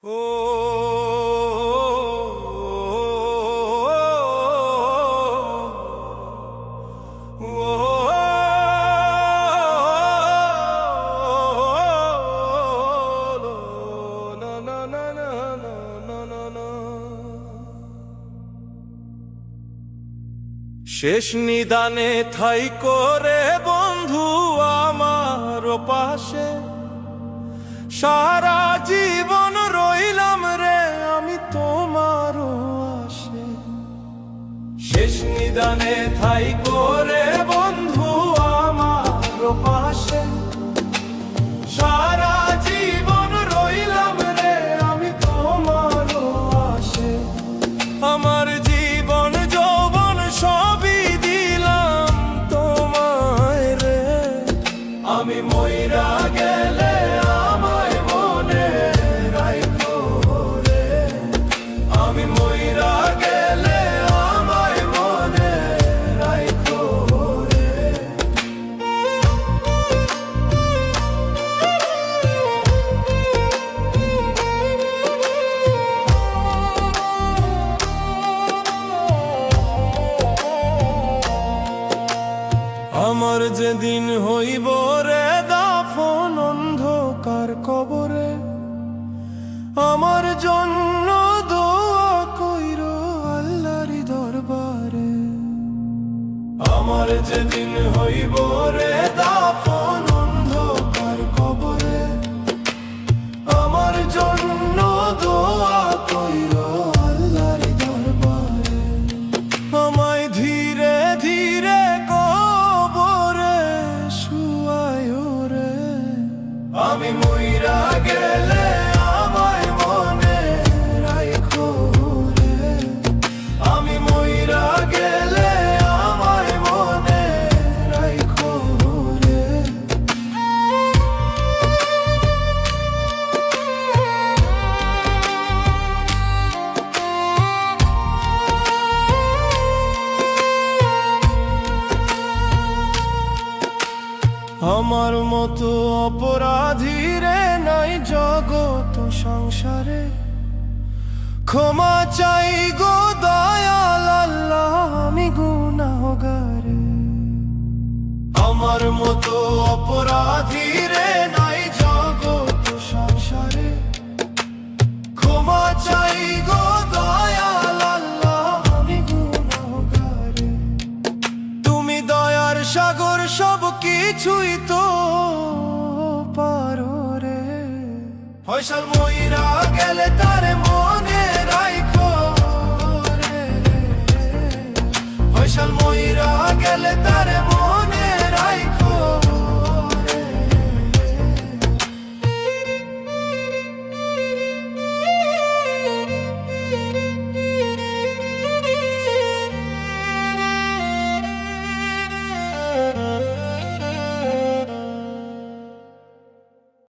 শেষ নিদানে থাই করে বন্ধু আমার পাশে সারা শেষ নিদানে যেদিন হইব রে দাফন অন্ধকার কবরে, আমার জন্য দোয়া কইর আল্লাহর দরবারে। আমার যেদিন হইব রে দাফন Mami, more. আমার মতো অপরাধীরে নাই জগত সংসারে। ক্ষমা চাই গো দয়াল কিছুই তো পারো রে। ফয়সাল মইরা গেলে তার